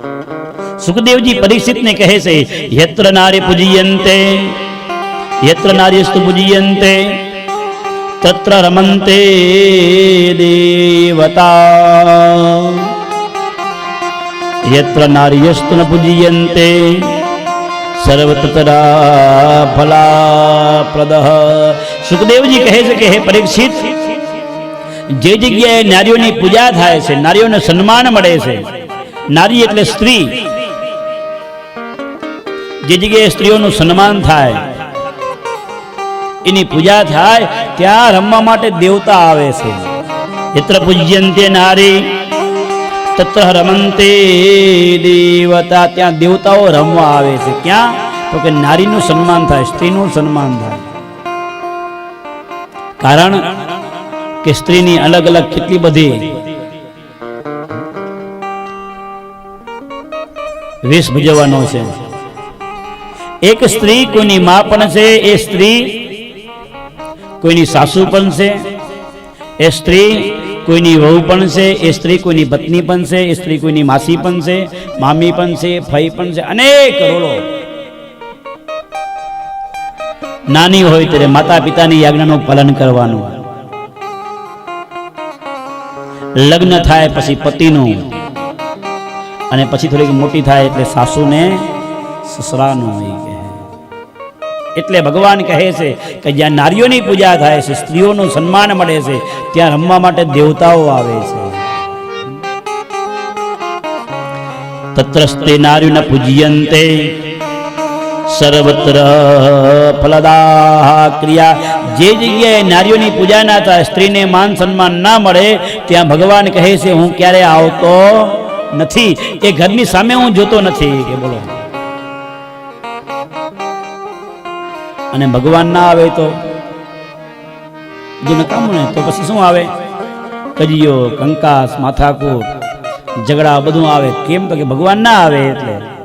સુખદેવજી પરીક્ષિતને કહે છે યત્ર નારી પૂજયંતે યત્ર નાર્યસ્તુ પૂજયંતે તત્ર રમંતે દેવતા યત્ર નાર્યસ્તુ ન પૂજયંતે સર્વતરા ફલાપ્રદ સુખદેવજી કહે છે કે હે પરીક્ષિત જે જગ્યાએ નારીઓની પૂજા થાય છે નારીઓને સન્માન મળે છે નારી એટલે સ્ત્રી. જે જગ્યાએ સ્ત્રીઓનું સન્માન થાય, એની પૂજા થાય, ત્યાં રમવા માટે દેવતા આવે છે. યત્ર પૂજ્યંતે નારી, તત્ર રમંતે દેવતા. ત્યાં દેવતાઓ રમવા આવે છે. ક્યાં? તો કે નારીનું સન્માન થાય, સ્ત્રીનું સન્માન થાય. કારણ કે સ્ત્રીની અલગ અલગ કેટલી બધી વેશ ભજવવાનો છે. એક સ્ત્રી કોઈની મા પણ છે, એ સ્ત્રી કોઈની સાસુ પણ છે, એ સ્ત્રી કોઈની વહુ પણ છે, એ સ્ત્રી કોઈની પત્ની પણ છે, એ સ્ત્રી કોઈની માસી પણ છે, મામી પણ છે ફઈ પણ છે, અનેક રોલો. નાની હોય ત્યારે માતા પિતાની આજ્ઞાનું પાલન કરવાનું. લગ્ન થાય પછી પતિનું અને પછી થોડીક મોટી થાય એટલે સાસુને સસરાનું કહે. એટલે ભગવાન કહે છે કે જ્યાં નારીઓની પૂજા થાય છે, સ્ત્રીઓનું સન્માન મળે છે, ત્યાં રમવા માટે દેવતાઓ આવે છે. તત્રસ્તે નાર્યુન પૂજ્યંતે સર્વત્ર ફલદા ક્રિયા. જે જગ્યાએ નારીઓની પૂજા ના થાય, સ્ત્રીને માન સન્માન ના મળે, ત્યાં ભગવાન કહે છે, હું ક્યારે આવતો નથી. એ ઘરની સામે હું જોતો નથી. કે બોલો. અને ભગવાન ના આવે તો? જો નકામું ને તો પછી શું આવે? કજિયો કંકાસ, માથાકૂટ, ઝઘડા બધું આવે. કેમ તો કે ભગવાન ના આવે એટલે.